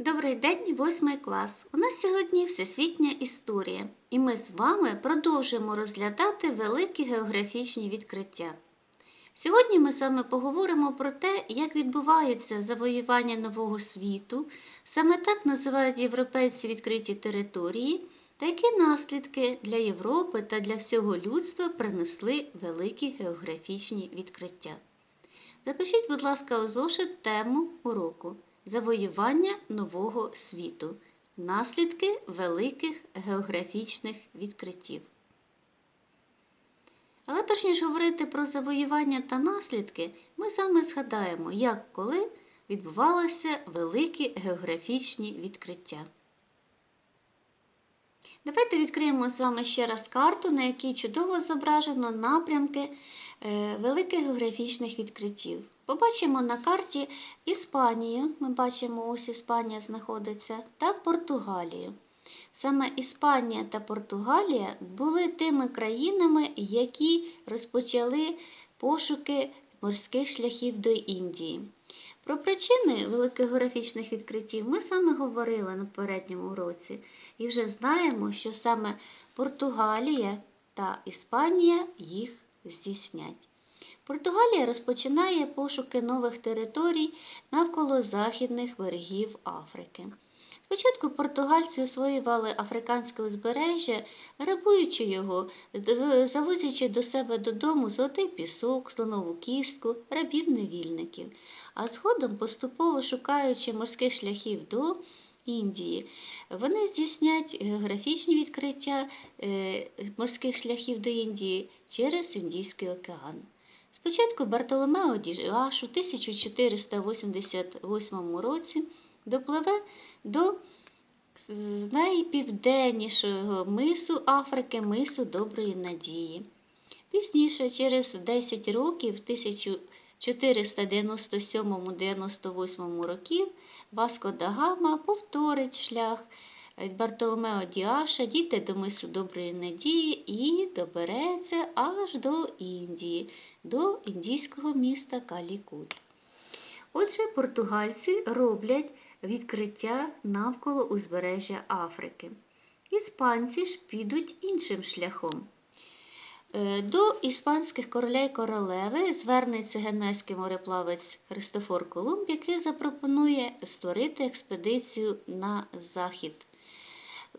Добрий день, восьмий клас. У нас сьогодні всесвітня історія, і ми з вами продовжимо розглядати великі географічні відкриття. Сьогодні ми з вами поговоримо про те, як відбувається завоювання нового світу, саме так називають європейці відкриті території, та які наслідки для Європи та для всього людства принесли великі географічні відкриття. Запишіть, будь ласка, у зошит тему уроку Завоювання нового світу. Наслідки великих географічних відкриттів. Але перш ніж говорити про завоювання та наслідки, ми саме згадаємо, як коли відбувалися великі географічні відкриття. Давайте відкриємо з вами ще раз карту, на якій чудово зображено напрямки е, великих географічних відкриттів. Побачимо на карті Іспанію, ми бачимо, ось Іспанія знаходиться, та Португалію. Саме Іспанія та Португалія були тими країнами, які розпочали пошуки морських шляхів до Індії. Про причини великих географічних відкриттів ми саме говорили на попередньому уроці і вже знаємо, що саме Португалія та Іспанія їх здійснять. Португалія розпочинає пошуки нових територій навколо західних берегів Африки. Спочатку португальці освоювали африканське узбережжя, грабуючи його, завозячи до себе додому золотий пісок, слонову кістку, рабів-невільників, а згодом, поступово шукаючи морських шляхів до Індії, вони здійснять географічні відкриття е, морських шляхів до Індії через Індійський океан. Спочатку Бартоломео Діаш у 1488 році допливе до найпівденнішого мису Африки, мису Доброї Надії. Пізніше, через 10 років, в 1497-98 років, Васко да Гама повторить шлях Бартоломео Діаша, дійде до мису Доброї Надії і добереться аж до Індії, до індійського міста Калікут. Отже, португальці роблять відкриття навколо узбережжя Африки. Іспанці ж підуть іншим шляхом. Е, до іспанських королей й королеви звернеться генуезький мореплавець Христофор Колумб, який запропонує створити експедицію на захід.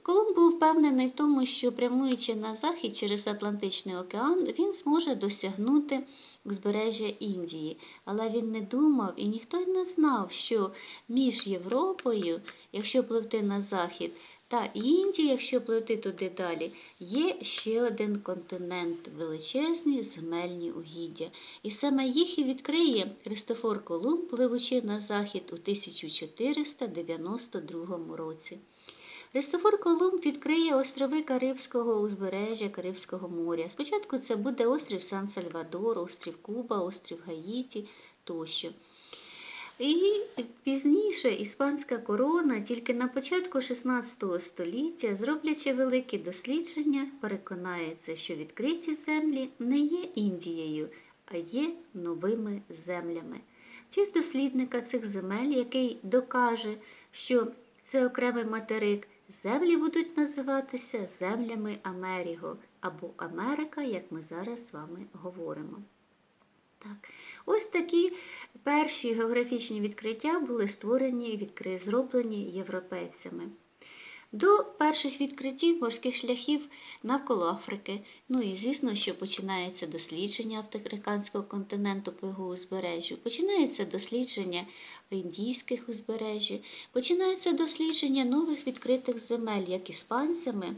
Колумб був впевнений в тому, що прямуючи на захід через Атлантичний океан, він зможе досягнути узбережжя Індії. Але він не думав і ніхто й не знав, що між Європою, якщо пливти на захід, та Індією, якщо пливти туди далі, є ще один континент величезні земельні угіддя. І саме їх і відкриє Христофор Колумб, пливучи на захід у 1492 році. Христофор Колумб відкриє острови Карибського узбережжя Карибського моря. Спочатку це буде острів Сан-Сальвадор, острів Куба, острів Гаїті тощо. І пізніше іспанська корона тільки на початку XVI століття, зроблячи великі дослідження, переконається, що відкриті землі не є Індією, а є новими землями. Честь дослідника цих земель, який докаже, що це окремий материк, землі будуть називатися землями Америго або Америка, як ми зараз з вами говоримо. Так. Ось такі перші географічні відкриття були створені відкри... зроблені європейцями. До перших відкриттів морських шляхів навколо Африки, ну і звісно, що починається дослідження африканського континенту по його узбережжю, починається дослідження індійських узбережжів, починається дослідження нових відкритих земель, як іспанцями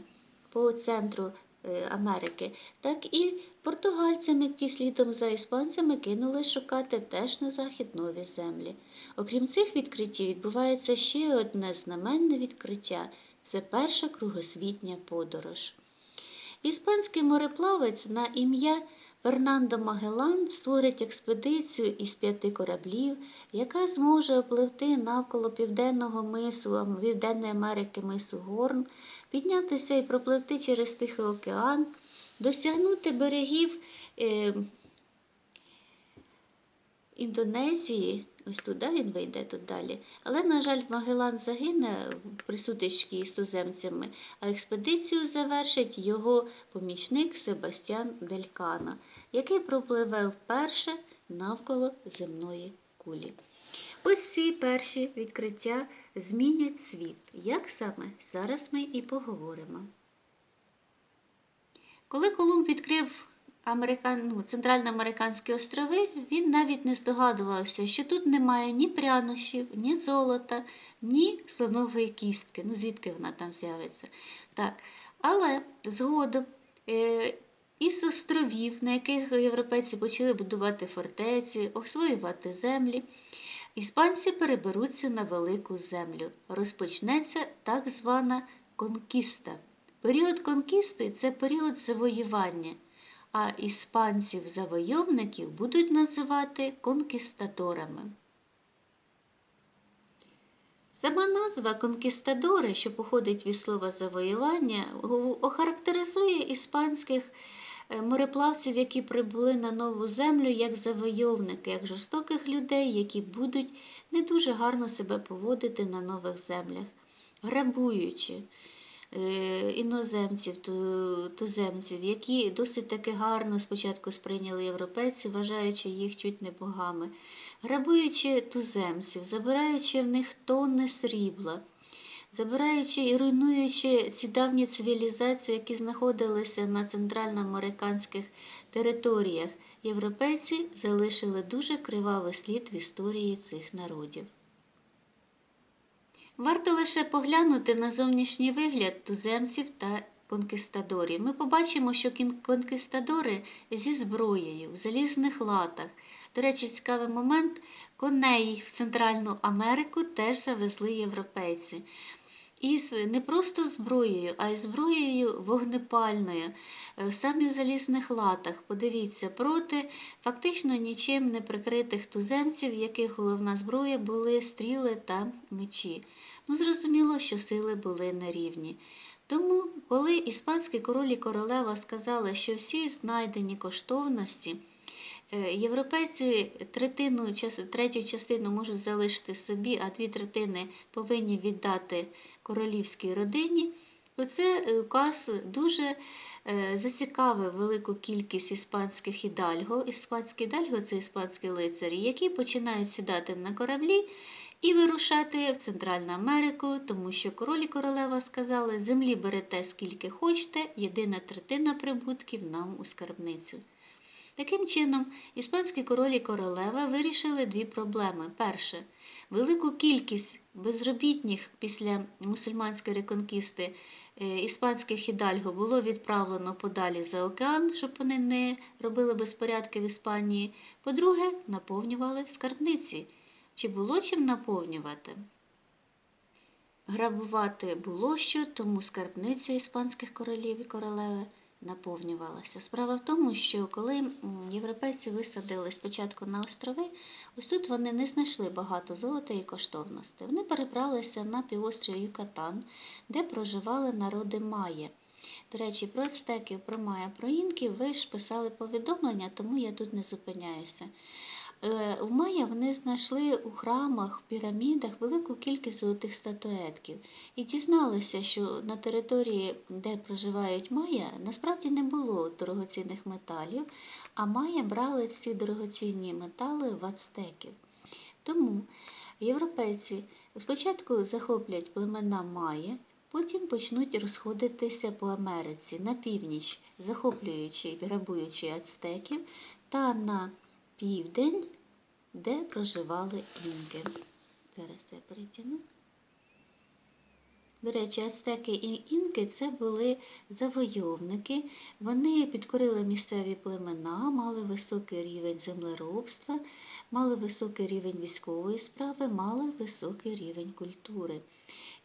по центру Е, Америки, так і португальцями, які слідом за іспанцями кинули шукати теж на захід нові землі. Окрім цих відкриттів, відбувається ще одне знаменне відкриття це перша кругосвітня подорож. Іспанський мореплавець на ім'я Фернандо Магелан створить експедицію із п'яти кораблів, яка зможе опливти навколо Південного мису Південної Америки мису Горн, піднятися і пропливти через Тихий океан, досягнути берегів е, Індонезії, Ось туди він вийде тут далі. Але, на жаль, Магелан загине при сутичці із туземцями, а експедицію завершить його помічник Себастьян Делькана, який пропливе вперше навколо земної кулі. Ось ці перші відкриття змінять світ. Як саме? Зараз ми і поговоримо. Коли Колумб відкрив Американ... ну, Центральноамериканські острови, він навіть не здогадувався, що тут немає ні прянощів, ні золота, ні слонової кістки. Ну, звідки вона там з'явиться? Так. Але згодом е, із островів, на яких європейці почали будувати фортеці, освоювати землі, іспанці переберуться на велику землю. Розпочнеться так звана конкіста. Період конкісти це період завоювання, а іспанців-завойовників будуть називати конкістадорами. Сама назва конкістадори, що походить від слова завоювання, охарактеризує іспанських е, мореплавців, які прибули на нову землю як завойовники, як жорстоких людей, які будуть не дуже гарно себе поводити на нових землях, грабуючи. Е, іноземців, туземців, які досить таки гарно спочатку сприйняли європейці, вважаючи їх чуть не богами, грабуючи туземців, забираючи в них тонни срібла, забираючи і руйнуючи ці давні цивілізації, які знаходилися на центральноамериканських територіях, європейці залишили дуже кривавий слід в історії цих народів. Варто лише поглянути на зовнішній вигляд туземців та конкістадорів. Ми побачимо, що конкістадори зі зброєю, в залізних латах. До речі, цікавий момент, коней в Центральну Америку теж завезли європейці. Із не просто зброєю, а й зброєю вогнепальною, е, самі в залізних латах. Подивіться, проти фактично нічим не прикритих туземців, яких головна зброя були стріли та мечі. Ну, зрозуміло, що сили були на рівні. Тому, коли іспанські король і королева сказали, що всі знайдені коштовності, е, європейці третину, третю частину можуть залишити собі, а дві третини повинні віддати королівській родині, то це указ дуже е, зацікавив велику кількість іспанських ідальго. Іспанські ідальго це іспанські лицарі, які починають сідати на кораблі і вирушати в Центральну Америку, тому що король і королева сказали, землі берете скільки хочете, єдина третина прибутків нам у скарбницю. Таким чином, іспанський король і королева вирішили дві проблеми. Перше, велику кількість безробітних після мусульманської реконкісти е, іспанських ідальго було відправлено подалі за океан, щоб вони не робили безпорядки в Іспанії. По-друге, наповнювали скарбниці. Чи було чим наповнювати? Грабувати було що, тому скарбниця іспанських королів і королеви наповнювалася. Справа в тому, що коли європейці висадили спочатку на острови, ось тут вони не знайшли багато золота і коштовностей. Вони перебралися на півострів Юкатан, де проживали народи Майя. До речі, про ацтеків, про Майя, про інків ви ж писали повідомлення, тому я тут не зупиняюся. Е, в Майя вони знайшли у храмах, пірамідах велику кількість золотих статуетків і дізналися, що на території, де проживають Майя, насправді не було дорогоцінних металів, а Майя брали ці дорогоцінні метали в ацтеків. Тому європейці спочатку захоплять племена Майя, потім почнуть розходитися по Америці на північ, захоплюючи і грабуючи ацтеків та на південь, де проживали інки. Зараз я перетягну. До речі, ацтеки і інки це були завойовники. Вони підкорили місцеві племена, мали високий рівень землеробства, мали високий рівень військової справи, мали високий рівень культури.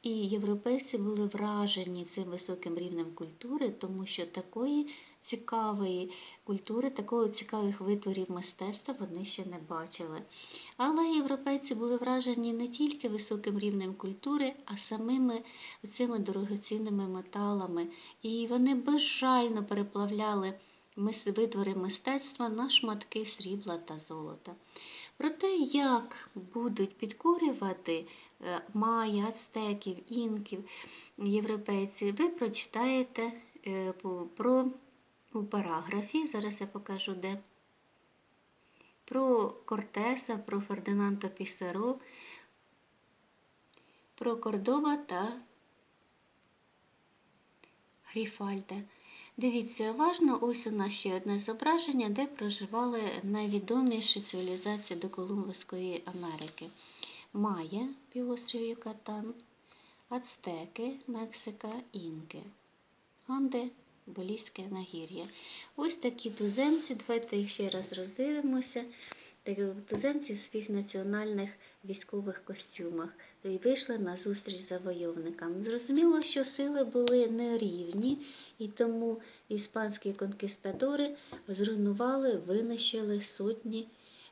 І європейці були вражені цим високим рівнем культури, тому що такої цікавої культури, такого цікавих витворів мистецтва вони ще не бачили. Але європейці були вражені не тільки високим рівнем культури, а самими цими дорогоцінними металами. І вони безжально переплавляли витвори мистецтва на шматки срібла та золота. Про те, як будуть підкорювати е, майя, ацтеків, інків, європейців, ви прочитаєте е, про у параграфі, зараз я покажу де. Про Кортеса, про Фердинанда Пісаро, про Кордова та Гріфальда. Дивіться, уважно, ось у нас ще одне зображення, де проживали найвідоміші цивілізації до Колумбовської Америки. Майя, півострів Юкатан, Ацтеки, Мексика, Інки, Анди, Болійське нагір'я. Ось такі туземці, давайте їх ще раз роздивимося. Такі Туземці в своїх національних військових костюмах і вийшли на зустріч завойовникам. Зрозуміло, що сили були нерівні, і тому іспанські конкістадори зруйнували, винищили сотні,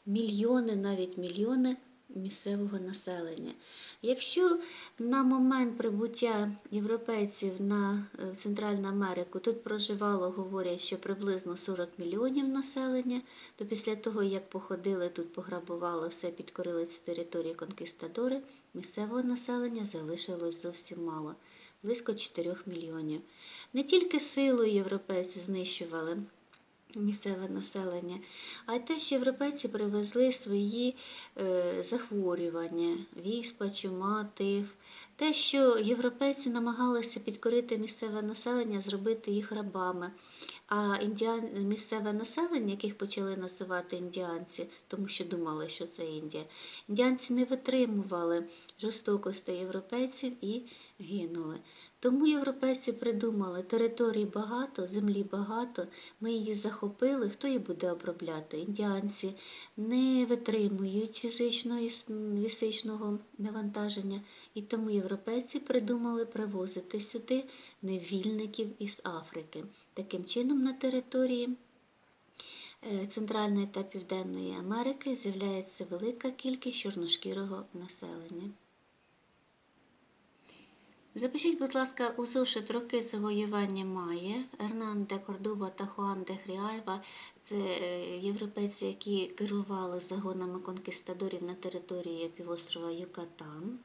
мільйони, навіть мільйони місцевого населення. Якщо на момент прибуття європейців на е, Центральну Америку тут проживало, говорять, що приблизно 40 мільйонів населення, то після того, як походили, тут пограбували все, підкорили ці території конкістадори, місцевого населення залишилось зовсім мало близько 4 мільйонів. Не тільки силою європейці знищували місцеве населення, а й те, що європейці привезли свої е, захворювання, віспа, чума, тиф. Те, що європейці намагалися підкорити місцеве населення, зробити їх рабами. А індіан... місцеве населення, яких почали називати індіанці, тому що думали, що це Індія, індіанці не витримували жорстокостей європейців і гинули. Тому європейці придумали, територій багато, землі багато, ми її захопили, хто її буде обробляти? Індіанці не витримують фізичного, фізичного навантаження, і тому європейці придумали привозити сюди невільників із Африки. Таким чином на території е, Центральної та Південної Америки з'являється велика кількість чорношкірого населення. Запишіть, будь ласка, у зошит роки завоювання Майя, Ернан де Кордоба та Хуан де Гріальва – це е, європейці, які керували загонами конкістадорів на території півострова Юкатан.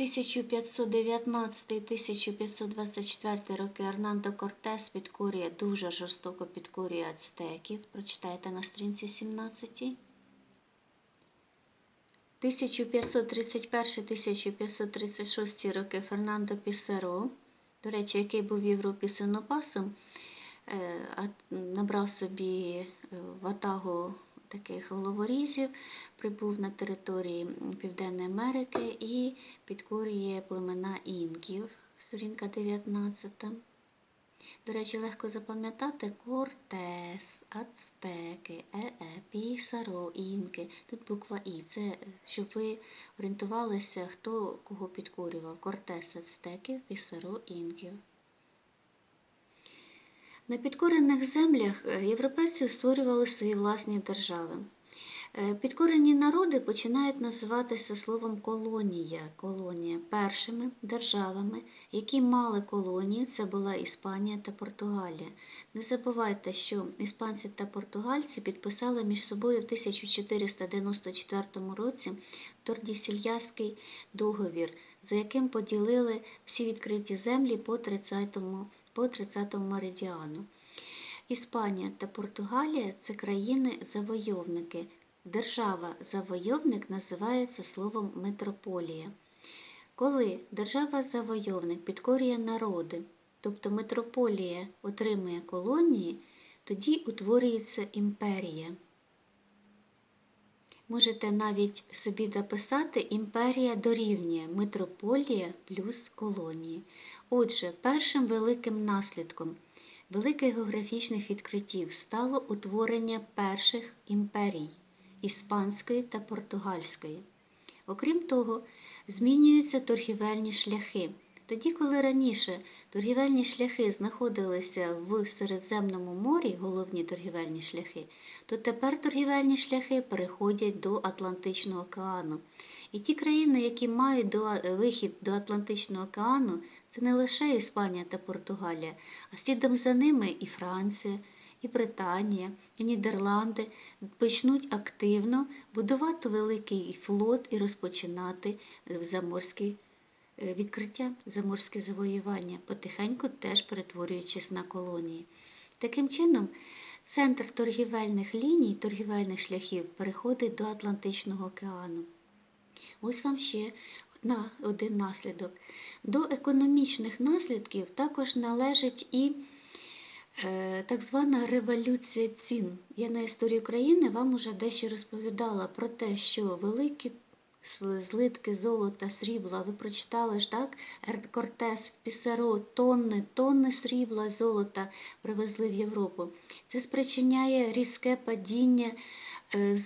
1519-1524 роки Ернандо Кортес підкорює, дуже жорстоко підкорює ацтеків. Прочитайте на сторінці 17. 1531-1536 роки Фернандо Пісаро, до речі, який був в Європі свинопасом, е, набрав собі е, ватагу таких головорізів, прибув на території Південної Америки і підкорює племена інків, сторінка 19. До речі, легко запам'ятати Кортес, Ацтеки, Ee, Пісаро, Інки. Тут буква І. Це е, щоб ви орієнтувалися, хто кого підкорював. Кортес, Ацтеків, Пісаро, Інків. На підкорених землях е, європейці створювали свої власні держави. Е, Підкорені народи починають називатися словом колонія, колонія першими державами, які мали колонії, це була Іспанія та Португалія. Не забувайте, що іспанці та португальці підписали між собою в 1494 році Тордісільяський договір, за яким поділили всі відкриті землі по 30-му по 30-му меридіану. Іспанія та Португалія це країни-завойовники. Держава-завойовник називається словом метрополія. Коли держава-завойовник підкорює народи, тобто метрополія отримує колонії, тоді утворюється імперія. Можете навіть собі дописати імперія дорівнює метрополія плюс колонії. Отже, першим великим наслідком великих географічних відкриттів стало утворення перших імперій іспанської та португальської. Окрім того, змінюються торгівельні шляхи. Тоді, коли раніше торгівельні шляхи знаходилися в Середземному морі, головні торгівельні шляхи, то тепер торгівельні шляхи переходять до Атлантичного океану. І ті країни, які мають до, вихід до Атлантичного океану, це не лише Іспанія та Португалія, а слідом за ними і Франція, і Британія, і Нідерланди почнуть активно будувати великий флот і розпочинати е, заморські е, відкриття, заморське завоювання, потихеньку теж перетворюючись на колонії. Таким чином, центр торгівельних ліній, торгівельних шляхів переходить до Атлантичного океану. Ось вам ще одна, один наслідок. До економічних наслідків також належить і так звана революція цін. Я на історії України вам уже дещо розповідала про те, що великі злитки золота, срібла, ви прочитали ж так? Кортес, Пісаро, тонни, тонни срібла, золота привезли в Європу. Це спричиняє різке падіння е,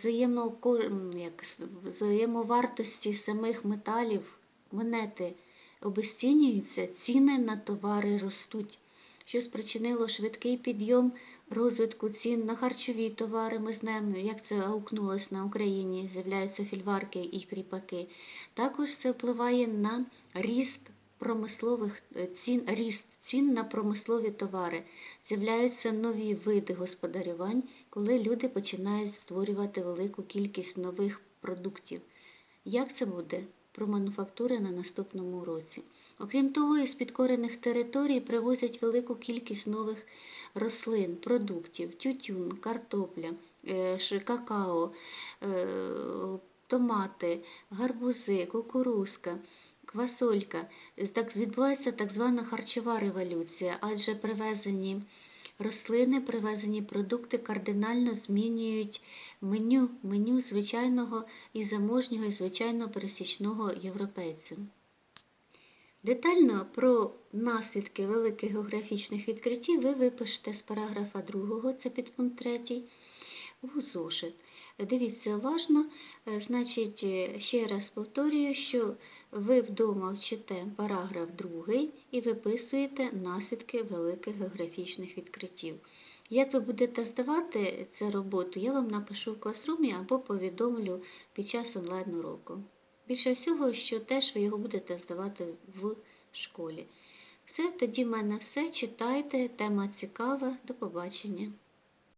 м, як, взаємовартості самих металів, монети обесцінюються, ціни на товари ростуть, що спричинило швидкий підйом розвитку цін на харчові товари. Ми знаємо, як це аукнулося на Україні, з'являються фільварки і кріпаки. Також це впливає на ріст промислових е, цін, ріст цін на промислові товари. З'являються нові види господарювань, коли люди починають створювати велику кількість нових продуктів. Як це буде? Про мануфактури на наступному році. Окрім того, із підкорених територій привозять велику кількість нових рослин, продуктів, тютюн, картопля, е, какао, е, томати, гарбузи, кукурузка, квасолька. Так відбувається так звана харчова революція, адже привезені рослини, привезені продукти кардинально змінюють меню, меню звичайного і заможнього, і звичайно пересічного європейця. Детально про наслідки великих географічних відкриттів ви випишете з параграфа 2, це підпункт 3, у зошит. Дивіться уважно, Е, значить, е, ще раз повторюю, що ви вдома вчите параграф 2 і виписуєте наслідки великих географічних відкриттів. Як ви будете здавати цю роботу, я вам напишу в класрумі або повідомлю під час онлайн-уроку. Більше всього, що теж ви його будете здавати в школі. Все, тоді в мене все. Читайте, тема цікава. До побачення.